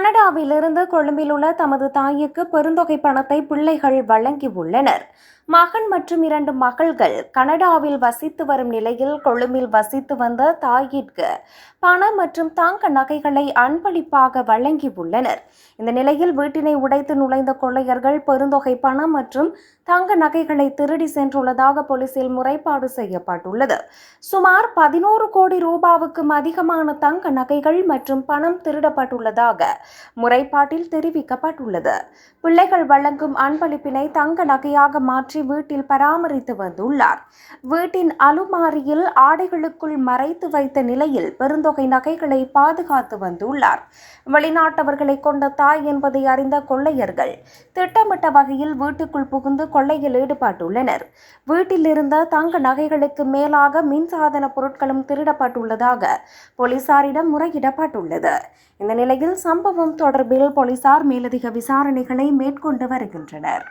கனடாவிலிருந்து கொழும்பில் உள்ள தமது தாய்க்கு பெருந்தொகை பணத்தை பிள்ளைகள் வழங்கியுள்ளனர். மகன் மற்றும் இரண்டு மகள்கள் கனடாவில் வசித்து வரும் நிலையில் கொழும்பில் வசித்து வந்த தாயிற்கு பணம் மற்றும் தங்க நகைகளை அன்பளிப்பாக வழங்கியுள்ளனர். இந்த நிலையில் வீட்டினை உடைத்து நுழைந்த கொள்ளையர்கள் பெருந்தொகை பணம் மற்றும் தங்க நகைகளை திருடி சென்றுள்ளதாக போலீசில் முறைப்பாடு செய்யப்பட்டுள்ளது. சுமார் பதினோரு கோடி ரூபாவுக்கும் அதிகமான தங்க நகைகள் மற்றும் பணம் திருடப்பட்டுள்ளதாக முறைப்பாட்டில் தெரிவிக்கப்பட்டுள்ளது. பிள்ளைகள் வழங்கும் அன்பளிப்பினை தங்க நகையாக மாற்றி வீட்டில் பராமரித்து வந்துள்ளார். வீட்டின் அலுமாரியில் ஆடைகளுக்குள் மறைத்து வைத்த நிலையில் பெருந்தொகை நகைகளை பாதுகாத்து வந்துள்ளார். வெளிநாட்டவர்களை கொண்ட தாய் என்பதை அறிந்த கொள்ளையர்கள் திட்டமிட்ட வகையில் வீட்டுக்குள் புகுந்து கொள்ளையில் ஈடுபட்டுள்ளனர். வீட்டில் இருந்த தங்க நகைகளுக்கு மேலாக மின்சாதன பொருட்களும் திருடப்பட்டுள்ளதாக போலீசாரிடம் முறையிடப்பட்டுள்ளது. இந்த நிலையில் சம்பவம் தொடர்பில் போலீசார் மேலதிக விசாரணைகளை மேற்கொண்டு வருகின்றனர்.